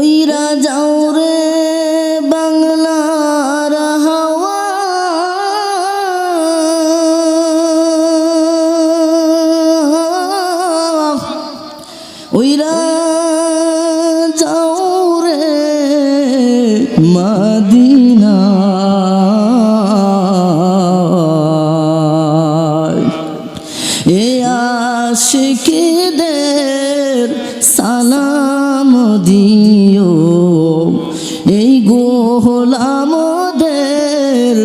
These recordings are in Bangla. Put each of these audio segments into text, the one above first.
উইরা যাও রে বাংলার হাওয়া। উইরা যাও রে মদিনা। এ আশিকদের সালাম দিও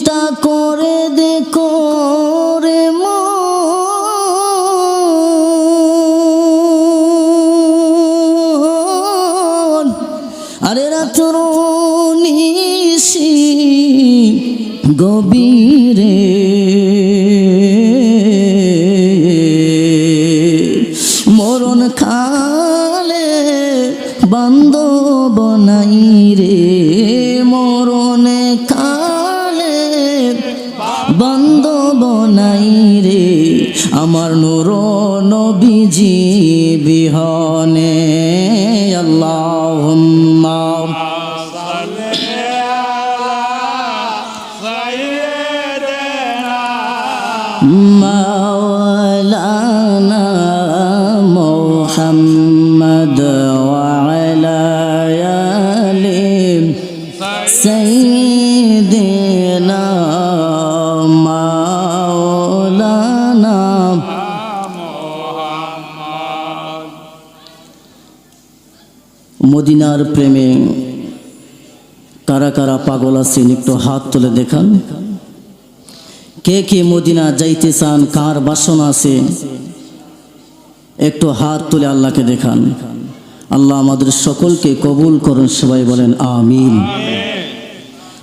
চিন্তা করে দেখো রে আরে রাত্র নিশি গভীরে। মরণ খালে বান্ধব নাই রে। বন্ধ বনাই রে আমার নূর নবীজি বিহনে। আল্লাহ মদিনার প্রেমে কারা কারা পাগল আছেন একটু হাত তুলে দেখান। কে কে মদিনা যাইতে চান, কার বাসনা আছে, একটু হাত তুলে আল্লাহকে দেখান। আল্লাহ আমাদের সকলকে কবুল করুন, সবাই বলেন আমিন।